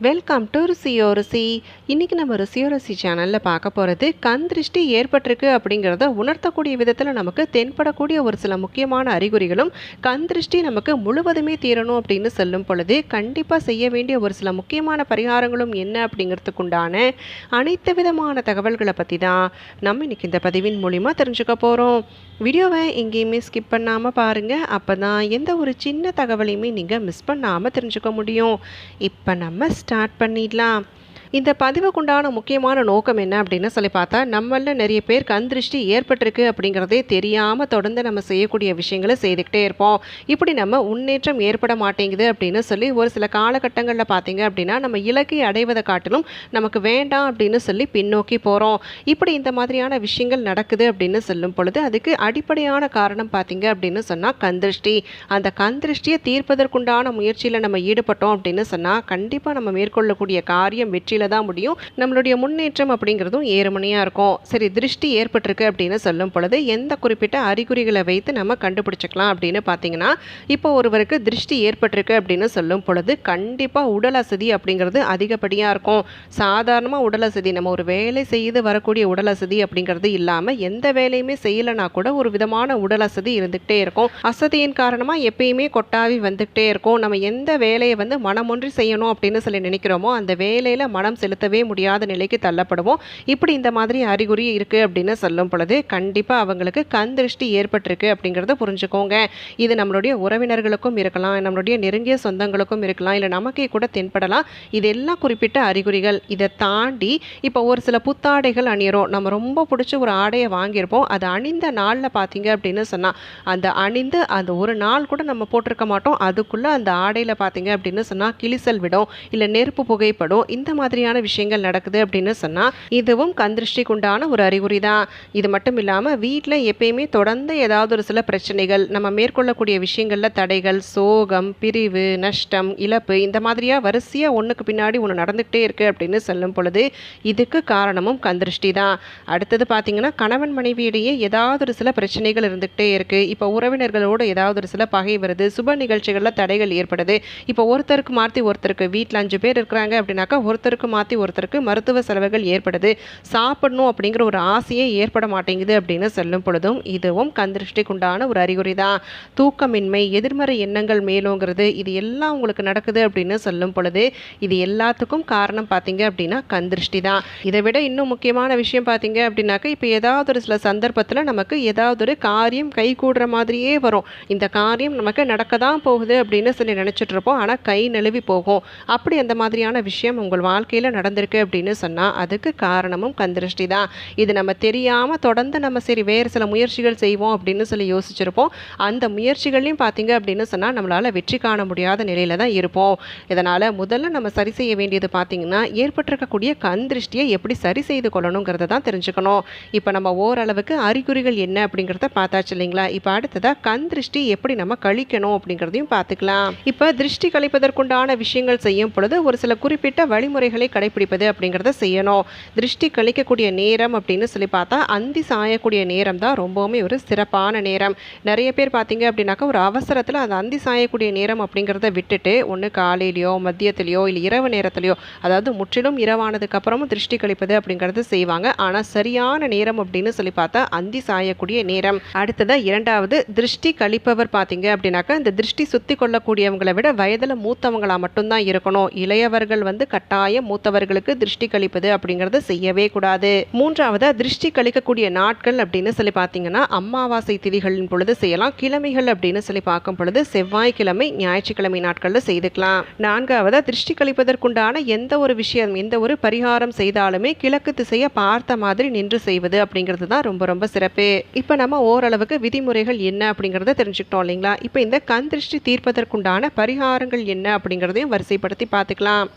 Welcome to ருசியோ ருசி இன்றைக்கி நம்ம ருசியோ ருசி சேனலில் பார்க்க போகிறது கண் திருஷ்டி ஏற்பட்டிருக்கு அப்படிங்கிறத உணர்த்தக்கூடிய விதத்தில் நமக்கு தென்படக்கூடிய ஒரு சில முக்கியமான அறிகுறிகளும் கண் திருஷ்டி நமக்கு முழுவதுமே தீரணும் அப்படின்னு சொல்லும் பொழுது கண்டிப்பாக செய்ய வேண்டிய ஒரு சில முக்கியமான பரிகாரங்களும் என்ன அப்படிங்கிறதுக்குண்டான அனைத்து விதமான தகவல்களை பற்றி தான் நம்ம இன்றைக்கி இந்த பதிவின் மூலிமா தெரிஞ்சுக்க போகிறோம் வீடியோவை எங்கேயுமே ஸ்கிப் பண்ணாமல் பாருங்கள் அப்போ தான் எந்த ஒரு சின்ன தகவலையுமே நீங்கள் மிஸ் பண்ணாமல் தெரிஞ்சுக்க முடியும். இப்போ நம்ம ஸ்டார்ட் பண்ணிடலாம். இந்த பதிவுக்குண்டான முக்கியமான நோக்கம் என்ன அப்படின்னு சொல்லி பார்த்தா நம்மள நிறைய பேர் கண் திருஷ்டி ஏற்பட்டிருக்கு அப்படிங்கிறதே தெரியாமல் தொடர்ந்து நம்ம செய்யக்கூடிய விஷயங்களை செய்துக்கிட்டே இருப்போம். இப்படி நம்ம முன்னேற்றம் ஏற்பட மாட்டேங்குது அப்படின்னு சொல்லி ஒரு சில காலகட்டங்களில் பார்த்தீங்க அப்படின்னா நம்ம இலக்கை அடைவதை காட்டிலும் நமக்கு வேண்டாம் அப்படின்னு சொல்லி பின்னோக்கி போகிறோம் இப்படி இந்த மாதிரியான விஷயங்கள் நடக்குது அப்படின்னு சொல்லும் பொழுது அதுக்கு அடிப்படையான காரணம் பார்த்தீங்க அப்படின்னு சொன்னால் கந்திருஷ்டி. அந்த கந்திருஷ்டியை தீர்ப்பதற்குண்டான முயற்சியில் நம்ம ஈடுபட்டோம் அப்படின்னு சொன்னால் கண்டிப்பாக நம்ம மேற்கொள்ளக்கூடிய காரியம் வெற்றி வெற்றியில் தான் முடியும். நம்மளுடைய முன்னேற்றம் அப்படிங்கிறதும் ஏறுமணியாக இருக்கும். சரி திருஷ்டி ஏற்பட்டிருக்கு அப்படின்னு சொல்லும் பொழுது எந்த குறிப்பிட்ட அறிகுறிகளை வைத்து நம்ம கண்டுபிடிச்சிக்கலாம் அப்படின்னு பார்த்தீங்கன்னா இப்போ ஒருவருக்கு திருஷ்டி ஏற்பட்டிருக்கு அப்படின்னு சொல்லும் பொழுது கண்டிப்பாக உடல் அசதி அப்படிங்கிறது அதிகப்படியாக இருக்கும். சாதாரணமாக உடல் அசதி நம்ம ஒரு வேலை செய்து வரக்கூடிய உடல் அசதி அப்படிங்கிறது இல்லாமல் எந்த வேலையுமே செய்யலைனா கூட ஒரு விதமான உடல் அசதி இருந்துகிட்டே இருக்கும். அசதியின் காரணமாக எப்பயுமே கொட்டாவி வந்துக்கிட்டே இருக்கும். நம்ம எந்த வேலையை வந்து மனமொன்றி செய்யணும் அப்படின்னு சொல்லி நினைக்கிறோமோ அந்த வேலையில் பணம் செலுத்தவே முடியாத நிலைக்கு தள்ளப்படுவோம். இப்படி இந்த மாதிரி அறிகுறி இருக்குது அப்படின்னு சொல்லும் பொழுது கண்டிப்பாக அவங்களுக்கு கண் திருஷ்டி ஏற்பட்டிருக்கு அப்படிங்கிறத புரிஞ்சுக்கோங்க. இது நம்மளுடைய உறவினர்களுக்கும் இருக்கலாம் நம்மளுடைய நெருங்கிய சொந்தங்களுக்கும் இருக்கலாம் இல்லை நமக்கே கூட தென்படலாம். இதெல்லாம் குறிப்பிட்ட அறிகுறிகள். இதை தாண்டி இப்போ ஒரு சில புத்தாடைகள் அணியிறோம். நம்ம ரொம்ப பிடிச்ச ஒரு ஆடையை வாங்கியிருப்போம். அது அணிந்த நாளில் பார்த்தீங்க அப்படின்னு சொன்னால் அந்த அணிந்து அந்த ஒரு நாள் கூட நம்ம போட்டிருக்க மாட்டோம். அதுக்குள்ளே அந்த ஆடையில் பார்த்தீங்க அப்படின்னு சொன்னால் கிளிசல் விடும் இல்லை நெருப்பு புகைப்படும். இந்த மாதிரி மாதிரியான விஷயங்கள் நடக்குது அப்படின்னு சொன்னால் இதுவும் கந்திருஷ்டிக்கு உண்டான ஒரு அறிகுறி தான் இது மட்டும் இல்லாமல் வீட்டில் எப்பயுமே தொடர்ந்து ஏதாவது ஒரு சில பிரச்சனைகள் நம்ம மேற்கொள்ளக்கூடிய விஷயங்களில் தடைகள் சோகம் பிரிவு நஷ்டம் இழப்பு இந்த மாதிரியாக வரிசையாக ஒன்றுக்கு பின்னாடி ஒன்று நடந்துக்கிட்டே இருக்குது அப்படின்னு சொல்லும் பொழுது இதுக்கு காரணமும் கந்திருஷ்டி தான் அடுத்தது பார்த்தீங்கன்னா கணவன் மனைவியிடையே ஏதாவது ஒரு சில பிரச்சனைகள் இருந்துக்கிட்டே இருக்குது இப்போ உறவினர்களோடு ஏதாவது ஒரு சில பகை வருது சுப நிகழ்ச்சிகளில் தடைகள் ஏற்படுது. இப்போ ஒருத்தருக்கு மாற்றி ஒருத்தருக்கு வீட்டில் அஞ்சு பேர் இருக்கிறாங்க அப்படின்னாக்கா ஒருத்தருக்கு மாற்றி ஒருத்தருக்கு மருத்துவ செலவுகள் ஏற்படுது. சாப்பிடணும் அப்படிங்கிற ஒரு ஆசையே ஏற்பட மாட்டேங்குது அப்படின்னு சொல்லும் பொழுதும் இதுவும் கந்திருஷ்டிக்குண்டான ஒரு அறிகுறி தான் தூக்கமின்மை எதிர்மறை எண்ணங்கள் மேலோங்கிறது இது எல்லாம் உங்களுக்கு நடக்குது அப்படின்னு சொல்லும் பொழுது இது எல்லாத்துக்கும் காரணம் பார்த்தீங்க அப்படின்னா கந்திருஷ்டி தான் இதை விட இன்னும் முக்கியமான விஷயம் பார்த்தீங்க அப்படின்னாக்கா இப்போ ஏதாவது ஒரு சில சந்தர்ப்பத்தில் நமக்கு ஏதாவது ஒரு காரியம் கை கூடுற மாதிரியே வரும். இந்த காரியம் நமக்கு நடக்க தான் போகுது அப்படின்னு சொல்லி நினச்சிட்ருப்போம் ஆனால் கை நழுவி போகும். அப்படி அந்த மாதிரியான விஷயம் உங்கள் வாழ்க்கை வாழ்க்கையில் நடந்திருக்கு அப்படின்னு சொன்னால் அதுக்கு காரணமும் கந்திருஷ்டி தான். இது நம்ம தெரியாமல் தொடர்ந்து நம்ம சரி வேறு சில முயற்சிகள் செய்வோம் அப்படின்னு சொல்லி யோசிச்சிருப்போம். அந்த முயற்சிகள்லையும் பார்த்தீங்க அப்படின்னு சொன்னால் நம்மளால் வெற்றி காண முடியாத நிலையில் தான் இருப்போம். இதனால் முதல்ல நம்ம சரி செய்ய வேண்டியது பார்த்தீங்கன்னா ஏற்பட்டிருக்கக்கூடிய கந்திருஷ்டியை எப்படி சரி செய்து கொள்ளணுங்கிறத தான் தெரிஞ்சுக்கணும். இப்போ நம்ம ஓரளவுக்கு அறிகுறிகள் என்ன அப்படிங்கிறத பார்த்தாச்சு இல்லைங்களா? இப்போ அடுத்ததாக கண் திருஷ்டி எப்படி நம்ம கழிக்கணும் அப்படிங்கிறதையும் பார்த்துக்கலாம் இப்போ திருஷ்டி கழிப்பதற்குண்டான விஷயங்கள் செய்யும் பொழுது ஒரு சில குறிப்பிட்ட வழிமுறைகளை கடைபிடிப்பது அப்படிங்கிறத செய்யணும். திருஷ்டி கழிக்கக்கூடிய நேரம் அப்படின்னு சொல்லி பார்த்தா அந்தி சாயக்கூடிய நேரம் தான் ரொம்பவுமே ஒரு சிறப்பான நேரம். நிறைய பேர் பார்த்தீங்க அப்படின்னாக்கா ஒரு அவசரத்தில் அந்த அந்தி சாயக்கூடிய நேரம் அப்படிங்கிறத விட்டுட்டு ஒன்று காலையிலையோ மதியத்திலையோ இல்லை இரவு நேரத்துலையோ அதாவது முற்றிலும் இரவானதுக்கு அப்புறமும் திருஷ்டி கழிப்பது அப்படிங்கிறது செய்வாங்க. ஆனால் சரியான நேரம் அப்படின்னு சொல்லி பார்த்தா அந்தி சாயக்கூடிய நேரம். அடுத்ததாக இரண்டாவது திருஷ்டி கழிப்பவர் பார்த்தீங்க அப்படின்னாக்கா இந்த திருஷ்டி சுத்தி கொள்ளக்கூடியவங்களை விட வயதில் மூத்தவங்களா மட்டும்தான் இருக்கணும். இளையவர்கள் வந்து கட்டாயம் மூத்தவர்களுக்கு திருஷ்டி கழிப்பது அப்படிங்கிறது செய்யவே கூடாது. மூன்றாவது திருஷ்டி கழிக்கக்கூடிய நாட்கள் அப்படின்னு சொல்லி பார்த்தீங்கன்னா அமாவாசை திதிகளின் பொழுது செய்யலாம். கிழமைகள் அப்படின்னு சொல்லி பார்க்கும் பொழுது செவ்வாய்க்கிழமை ஞாயிற்றுக்கிழமை நாட்களில் செய்துக்கலாம். நான்காவது திருஷ்டி கழிப்பதற்குண்டான எந்த ஒரு விஷயம் எந்த ஒரு பரிகாரம் செய்தாலுமே கிழக்கு திசையை பார்த்த மாதிரி நின்று செய்வது அப்படிங்கிறது தான் ரொம்ப ரொம்ப சிறப்பு. இப்போ நம்ம ஓரளவுக்கு விதிமுறைகள் என்ன அப்படிங்கிறத தெரிஞ்சுக்கிட்டோம் இல்லைங்களா? இப்போ இந்த கண் திருஷ்டி தீர்ப்பதற்குண்டான பரிகாரங்கள் என்ன அப்படிங்கிறதையும் வரிசைப்படுத்தி பார்த்துக்கலாம்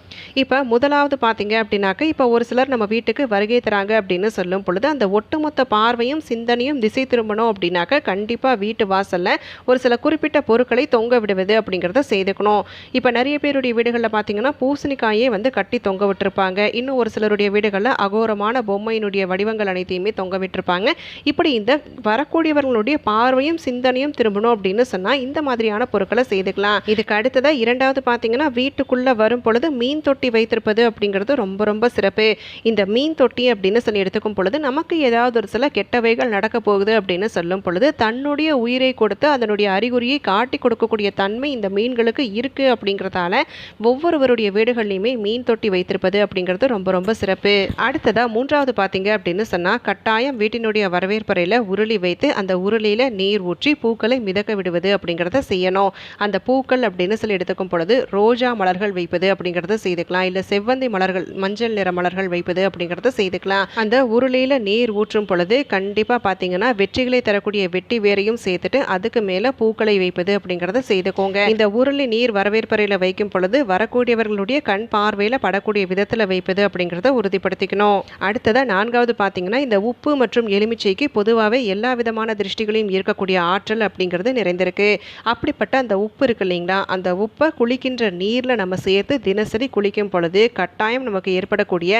இப்போ முதலாவது ரெண்டாவது பார்த்தீங்க அப்படின்னாக்க இப்போ ஒரு சிலர் நம்ம வீட்டுக்கு வருகை தராங்க அப்படின்னு சொல்லும் பொழுது அந்த ஒட்டுமொத்த பார்வையும் சிந்தனையும் திசை திரும்பணும் அப்படின்னாக்க கண்டிப்பாக வீட்டு வாசலில் ஒரு சில குறிப்பிட்ட பொருட்களை தொங்க விடுவது அப்படிங்கிறத செய்துக்கணும். இப்போ நிறைய பேருடைய வீடுகளில் பார்த்தீங்கன்னா பூசணிக்காயே வந்து கட்டி தொங்க விட்டுருப்பாங்க. இன்னும் ஒரு சிலருடைய வீடுகளில் அகோரமான பொம்மையினுடைய வடிவங்கள் அனைத்தையுமே தொங்க விட்டுருப்பாங்க. இப்படி இந்த வரக்கூடியவர்களுடைய பார்வையும் சிந்தனையும் திரும்பணும் அப்படின்னு சொன்னால் இந்த மாதிரியான பொருட்களை செய்துக்கலாம். இதுக்கு அடுத்ததாக இரண்டாவது பார்த்தீங்கன்னா வீட்டுக்குள்ளே வரும் பொழுது மீன் தொட்டி வைத்திருப்பது அப்படிங்கிறது ரொம்ப ரொம்ப சிறப்பு. இந்த மீன் தொட்டி அப்படின்னு சொல்லி எடுத்துக்கும் பொழுது நமக்கு ஏதாவது ஒரு சில கெட்டவைகள் நடக்க போகுது அப்படின்னு சொல்லும் பொழுது தன்னுடைய உயிரை கொடுத்து அதனுடைய அறிகுறியை காட்டி கொடுக்கக்கூடிய தன்மை இந்த மீன்களுக்கு இருக்கு அப்படிங்கிறதால ஒவ்வொருவருடைய வீடுகள்லையுமே மீன் தொட்டி வைத்திருப்பது அப்படிங்கிறது ரொம்ப ரொம்ப சிறப்பு. அடுத்ததா மூன்றாவது பார்த்தீங்க அப்படின்னு சொன்னால் கட்டாயம் வீட்டினுடைய வரவேற்பறையில் உருளி வைத்து அந்த உருளியில் நீர் ஊற்றி பூக்களை மிதக்க விடுவது அப்படிங்கிறத செய்யணும். அந்த பூக்கள் அப்படின்னு சொல்லி எடுத்துக்கும் பொழுது ரோஜா மலர்கள் வைப்பது அப்படிங்கிறத செய்துக்கலாம். இல்லை செவ்வந்தி மலர்கள் மஞ்சள் நிற மலர்கள் வைப்பது அப்படிங்கிறத செய்துக்கலாம். அந்த உருளையில் நீர் ஊற்றும் பொழுது கண்டிப்பாக பார்த்தீங்கன்னா வெற்றிகளை தரக்கூடிய வெட்டி வேரையும் சேர்த்துட்டு அதுக்கு மேலே பூக்களை வைப்பது அப்படிங்கிறத செய்துக்கோங்க. இந்த உருளி நீர் வரவேற்பறையில் வைக்கும் பொழுது வரக்கூடியவர்களுடைய கண் பார்வையில் படக்கூடிய விதத்தில் வைப்பது அப்படிங்கிறத உறுதிப்படுத்திக்கணும். அடுத்ததாக நான்காவது பார்த்தீங்கன்னா இந்த உப்பு மற்றும் எலுமிச்சைக்கு பொதுவாகவே எல்லா விதமான திருஷ்டிகளையும் ஈர்க்கக்கூடிய ஆற்றல் அப்படிங்கிறது நிறைந்திருக்கு. அப்படிப்பட்ட அந்த உப்பு இருக்கு இல்லைங்களா? அந்த உப்பை குளிக்கின்ற நீரில் நம்ம சேர்த்து தினசரி குளிக்கும் பொழுது கட்டாயம் நமக்கு ஏற்படக்கூடிய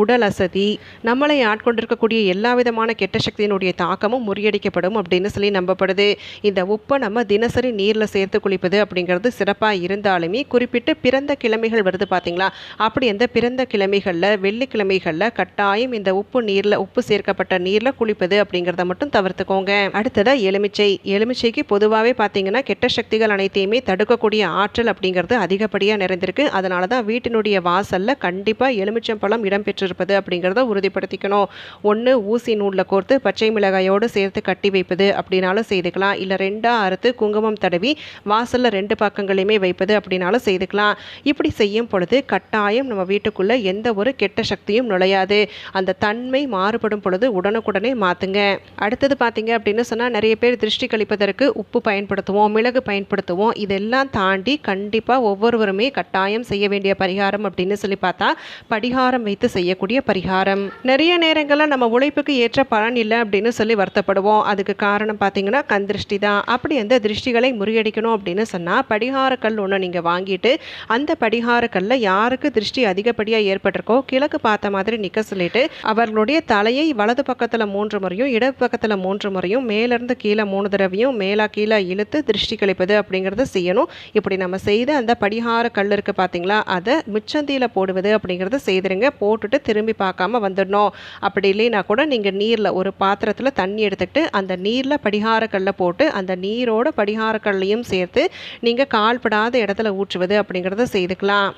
உடல் அசதி நம்மளை ஆட்கொண்டிருக்கக்கூடிய எல்லா விதமான கெட்ட சக்தியினுடைய தாக்கமும் முறியடிக்கப்படும் அப்படின்னு சொல்லி நம்பப்படுது. இந்த உப்பை நம்ம தினசரி நீரில் சேர்த்து குளிப்பது அப்படிங்கிறது சிறப்பாக இருந்தாலுமே குறிப்பிட்டு பிறந்த கிழமைகள் வருது பார்த்தீங்களா அப்படி அந்த பிறந்த கிழமைகளில் வெள்ளிக்கிழமைகளில் கட்டாயம் இந்த உப்பு நீரில் உப்பு சேர்க்கப்பட்ட நீரில் குளிப்பது அப்படிங்கிறத மட்டும் தவிர்த்துக்கோங்க. அடுத்ததாக எலுமிச்சை. எலுமிச்சைக்கு பொதுவாகவே பார்த்தீங்கன்னா கெட்ட சக்திகள் அனைத்தையுமே தடுக்கக்கூடிய ஆற்றல் அப்படிங்கிறது அதிகப்படியாக நிறைந்திருக்கு. அதனால தான் வீட்டினுடைய வாசலில் கண்டிப்பாக எலுமிச்சம்பழம் இடம்பெற்றிருப்பது அப்படிங்கிறத உறுதிப்படுத்திக்கணும். ஒன்று ஊசி நூலில் கோர்த்து பச்சை மிளகாயோடு சேர்த்து கட்டி வைப்பது அப்படின்னாலும் செய்துக்கலாம். இல்லை ரெண்டாக அறுத்து குங்குமம் தடவி வாசலில் ரெண்டு பக்கங்களையுமே வைப்பது அப்படின்னாலும் செய்துக்கலாம். இப்படி செய்யும் பொழுது கட்டாயம் நம்ம வீட்டுக்குள்ளே எந்த ஒரு கெட்ட சக்தியும் நுழையாது. அந்த தன்மை மாறுபடும் பொழுது உடனுக்குடனே மாற்றுங்க அடுத்தது பார்த்தீங்க அப்படின்னு சொன்னால் நிறைய பேர் திருஷ்டி கழிப்பதற்கு உப்பு பயன்படுத்துவோம் மிளகு பயன்படுத்துவோம். இதெல்லாம் தாண்டி கண்டிப்பாக ஒவ்வொருவருமே கட்டாயம் செய்ய வேண்டிய பரிகாரம் அப்படின்னு சொல்லி பார்த்தா படிகாரம் வைத்து செய்யக்கூடிய பரிகாரம். நிறைய நேரங்களில் நம்ம உழைப்புக்கு ஏற்ற பலன் இல்லை அப்படின்னு சொல்லி வருத்தப்படுவோம். அதுக்கு காரணம் பார்த்தீங்கன்னா கண் திருஷ்டி தான். அப்படி அந்த திருஷ்டிகளை முறியடிக்கணும் அப்படின்னு சொன்னால் படிகார கல் ஒன்று நீங்கள் வாங்கிட்டு அந்த படிகார யாருக்கு திருஷ்டி அதிகப்படியாக ஏற்பட்டிருக்கோ கிழக்கு பார்த்த மாதிரி நிற்க சொல்லிட்டு அவர்களுடைய தலையை வலது பக்கத்தில் மூன்று முறையும் இடது பக்கத்தில் மூன்று முறையும் மேலேருந்து கீழே மூணு தடவையும் மேலா கீழே இழுத்து திருஷ்டி கழிப்பது அப்படிங்கிறத செய்யணும். இப்படி நம்ம செய்து அந்த படிகார கல் இருக்குது பார்த்தீங்களா? அதை மிச்சந்தியில் போடுவது அப்படிங்கிறத செய்திருங்க. போட்டுட்டு திரும்பி பார்க்காம வந்துடணும். அப்படி இல்லைன்னா கூட நீங்கள் நீரில் ஒரு பாத்திரத்தில் தண்ணி எடுத்துகிட்டு அந்த நீரில் படிகார போட்டு அந்த நீரோட படிகார கல்லையும் சேர்த்து நீங்கள் கால்படாத இடத்துல ஊற்றுவது அப்படிங்கிறத செய்துக்கலாம்.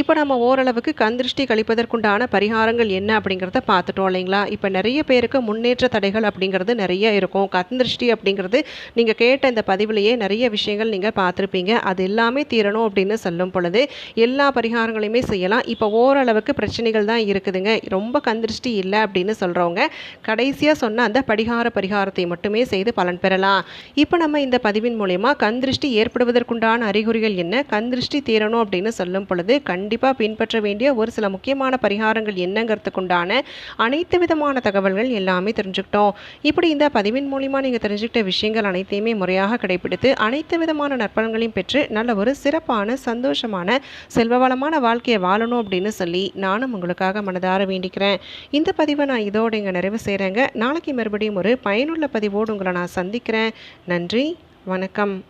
இப்போ நம்ம ஓரளவுக்கு கந்திருஷ்டி கழிப்பதற்குண்டான பரிகாரங்கள் என்ன அப்படிங்கிறத பார்த்துட்டோம் இல்லைங்களா? இப்போ நிறைய பேருக்கு முன்னேற்ற தடைகள் அப்படிங்கிறது நிறைய இருக்கும். கந்திருஷ்டி அப்படிங்கிறது நீங்கள் கேட்ட இந்த பதிவிலேயே நிறைய விஷயங்கள் நீங்கள் பார்த்துருப்பீங்க. அது எல்லாமே தீரணும் அப்படின்னு சொல்லும் பொழுது எல்லா பரிகாரங்களையுமே செய்யலாம். இப்போ ஓரளவுக்கு பிரச்சனைகள் தான் இருக்குதுங்க. ரொம்ப கந்திருஷ்டி இல்லை அப்படின்னு சொல்கிறவங்க கடைசியாக சொன்ன அந்த படிகார பரிகாரத்தை மட்டுமே செய்து பலன் பெறலாம். இப்போ நம்ம இந்த பதிவின் மூலயமா கந்திருஷ்டி ஏற்படுவதற்குண்டான அறிகுறிகள் என்ன? கந்திருஷ்டி தீரணும் அப்படின்னு சொல்லும் பொழுது கண்டிப்பாக பின்பற்ற வேண்டிய ஒரு சில முக்கியமான பரிகாரங்கள் என்னங்கிறதுக்குண்டான அனைத்து விதமான தகவல்கள் எல்லாமே தெரிஞ்சுக்கிட்டோம். இப்படி இந்த பதிவின் மூலிமா நீங்கள் தெரிஞ்சுக்கிட்ட விஷயங்கள் அனைத்தையுமே முறையாக கடைபிடித்து அனைத்து விதமான நற்பலன்களையும் பெற்று நல்ல ஒரு சிறப்பான சந்தோஷமான செல்வவளமான வாழ்க்கையை வாழணும் அப்படின்னு சொல்லி நானும் உங்களுக்காக மனதார வேண்டிக்கிறேன். இந்த பதிவை நான் இதோடு இங்கே நிறைவு செய்கிறேங்க நாளைக்கு மறுபடியும் ஒரு பயனுள்ள பதிவோடு உங்களை நான் சந்திக்கிறேன். நன்றி வணக்கம்.